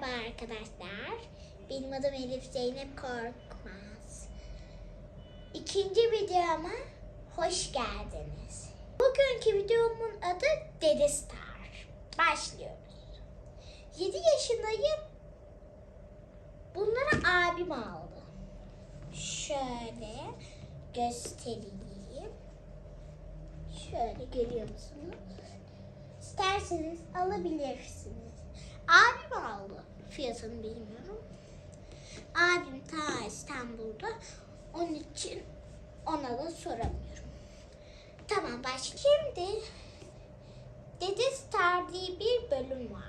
Merhaba arkadaşlar. Benim adım Elif Zeynep Korkmaz. İkinci videoma hoş geldiniz. Bugünkü videomun adı Dede Star. Başlıyoruz. 7 yaşındayım. Bunları abim aldı. Şöyle göstereyim. Şöyle görüyor musunuz? İsterseniz alabilirsiniz. Abim aldı. Fiyatını bilmiyorum. Abim ta İstanbul'da. Onun için ona da soramıyorum. Tamam başla. Şimdi Dede Star bir bölüm var.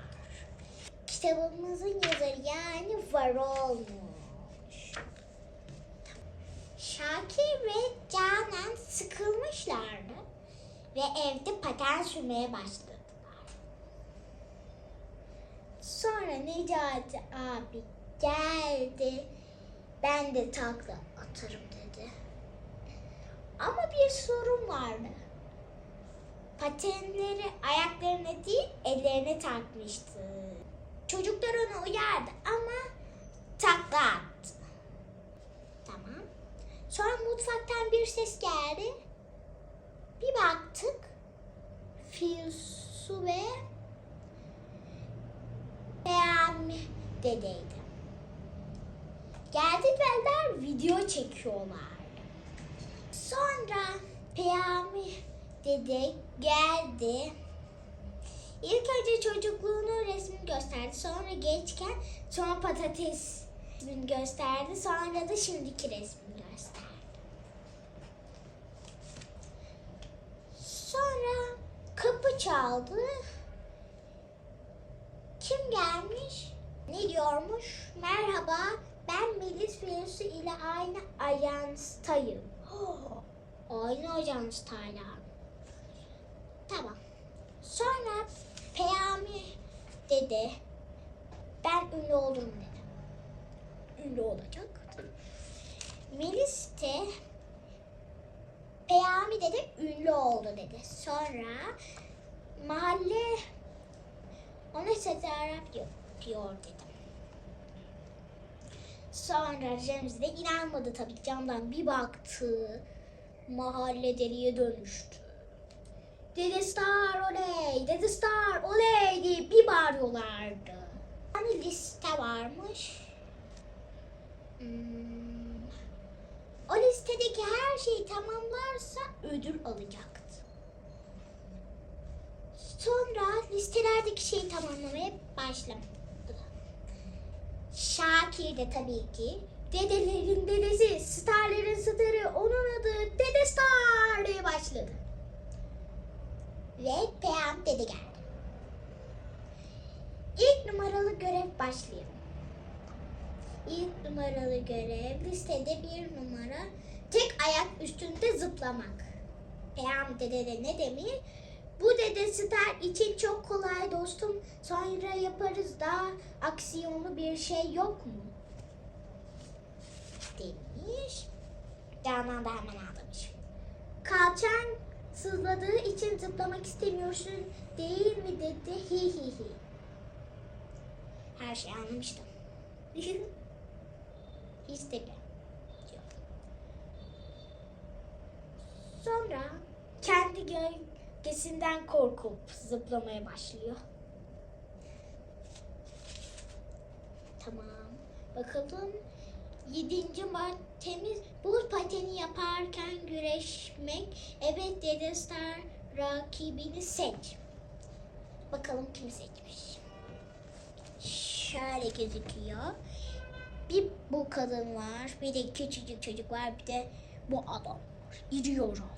Kitabımızın yazarı yani Varolmuş. Şakir ve Canan sıkılmışlardı ve evde paten sürmeye başladılar. Sonra Necati abi geldi. Ben de takla atarım dedi. Ama bir sorun vardı. Patenleri ayaklarına değil ellerine takmıştı. Çocuklar onu uyardı ama takla attı. Tamam. Sonra mutfaktan bir ses geldi. Bir baktık. Filsu ve dedeydi. Geldiler video çekiyorlardı. Sonra Peyami dede geldi. İlk önce çocukluğunun resmini gösterdi. Sonra gençken sonra patates resmini gösterdi. Sonra da şimdiki resmini gösterdi. Sonra kapı çaldı. Kim gelmiş? Ne diyormuş? Merhaba, ben Melis Firusu ile aynı ajanstayım. aynı ajanstaylar. Tamam. Sonra Peyami dedi. Ben ünlü oldum dedi. Ünlü olacak. Melis de Peyami dedi ünlü oldu dedi. Sonra mahalle ona sesi Arap yapıyor dedim. Sonra Remzi de inanmadı tabii camdan bir baktı. Mahalle deliye dönüştü. Dede Star oley, Dede Star oley diye bir bağırıyorlardı. Hani liste varmış. Hmm. O listedeki her şeyi tamamlarsa ödül alacaktı. Sonra listelerdeki şeyi tamamlamaya başladı. Şakir de tabii ki dedelerin dedesi, starların starı, onun adı Dede Star diye başladı. Ve Peyam dede geldi. İlk numaralı görev başlıyor. İlk numaralı görev listede bir numara tek ayak üstünde zıplamak. Peyam dede de ne demiş? Bu dede star için çok. Sonra yaparız daha aksiyonlu bir şey yok mu? Demiş. Canan da hemen ağlamış. Kalçan sızladığı için zıplamak istemiyorsun değil mi dedi. Hi hi hi. Her şeyi anlamıştım. Hiç de. Sonra kendi gölgesinden korkup zıplamaya başlıyor. Tamam. Bakalım. Yedinci maddemiz buz pateni yaparken güreşmek. Evet Dede Star rakibini seç. Bakalım kim seçmiş. Şöyle gözüküyor. Bir bu kadın var. Bir de küçücük çocuk var. Bir de bu adam var. İri adam.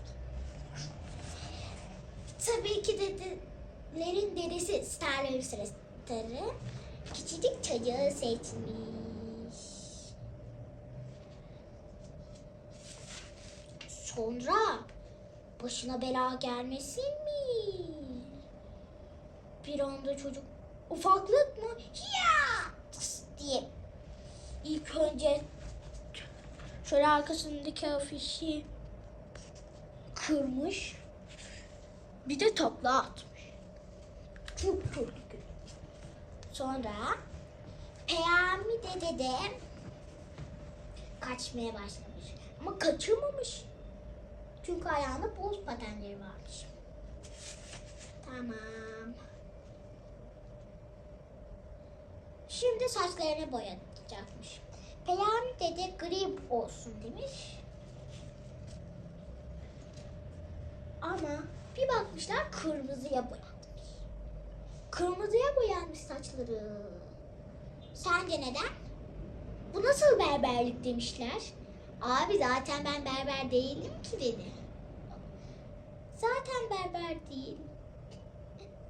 Tabii ki dedelerin dedesi starların sırasları küçücük çocuğu seçmiş. Sonra başına bela gelmesin mi? Bir anda çocuk ufaklık mı? Ya! Diye ilk önce şöyle arkasındaki afişi kırmış. Bir de takla atmış. Çok çok Sonra Peyami dede de kaçmaya başlamış. Ama kaçamamış. Çünkü ayağında boz patenleri varmış. Tamam. Şimdi saçlarını boyatacakmış. Peyami dede gri olsun demiş. Ama bir bakmışlar kırmızıya boyanmış. Kırmızıya boyanmış saçları. Sence neden? Bu nasıl berberlik demişler. Abi zaten ben berber değilim ki dedi. Zaten berber değil.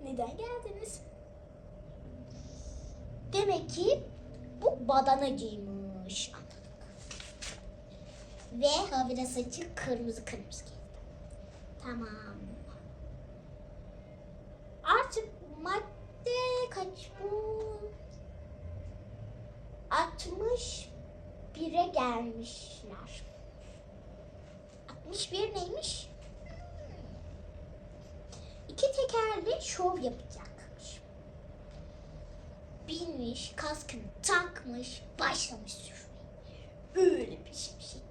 Neden geldiniz? Demek ki bu badanacıymış. Ve havada saçı kırmızı kırmızı gezdi. Tamam. Madde kaç bu? 61'e gelmişler. 61 neymiş? İki tekerli şov yapacakmış. Binmiş, kaskını takmış, başlamış sürmeye. Öyle bir şimşek.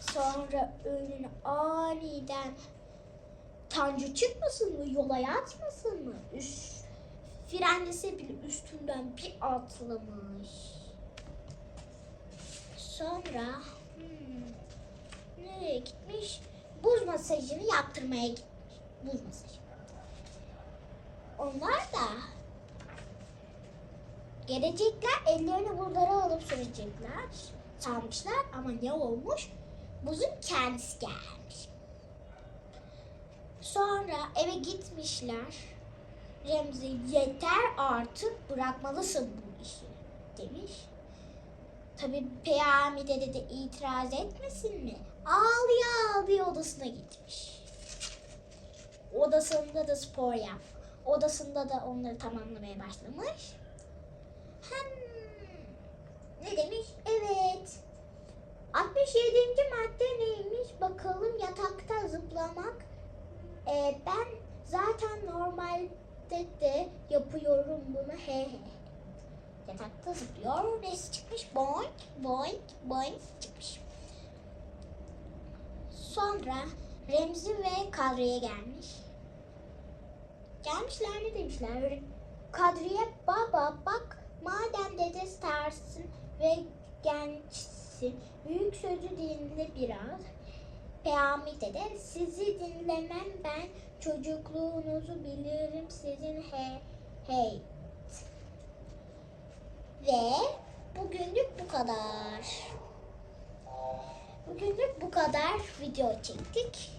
Sonra önüne aniden Tanju çıkmasın mı, yola yatmasın mı? Üst, frenlese bile üstünden bir atlamış. Sonra hmm, nereye gitmiş? Buz masajını yaptırmaya gitmiş. Buz masajı. Onlar da gelecekler ellerini buzlara alıp sürecekler. Sanmışlar ama ne olmuş? Buzun kendisi gelmiş. Sonra eve gitmişler. Remzi yeter artık bırakmalısın bu işi demiş. Tabi Peyami dede de itiraz etmesin mi? Ağlıyor ağlıyor odasına gitmiş. Odasında da spor yap. Odasında da onları tamamlamaya başlamış. Hem ne demiş? Evet. 67. madde neymiş? Bakalım yatakta zıplamak. Ee, ben zaten normalde de yapıyorum bunu he he. Yatakta zıplıyor. Neyse çıkmış. Boink, boink, boink çıkmış. Sonra Remzi ve Kadriye gelmiş. Gelmişler ne demişler? Kadriye baba bak madem dede starsın ve gençsin büyük sözü dinle biraz. Peyami dede sizi dinlemem ben çocukluğunuzu bilirim sizin he hey. Ve bugünlük bu kadar. Bugünlük bu kadar video çektik.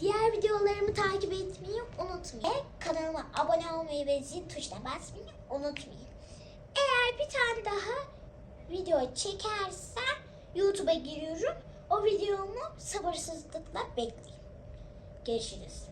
Diğer videolarımı takip etmeyi unutmayın. Kanalıma abone olmayı ve zil tuşuna basmayı unutmayın. Eğer bir tane daha video çekersem YouTube'a giriyorum. O videomu sabırsızlıkla bekleyin. Görüşürüz.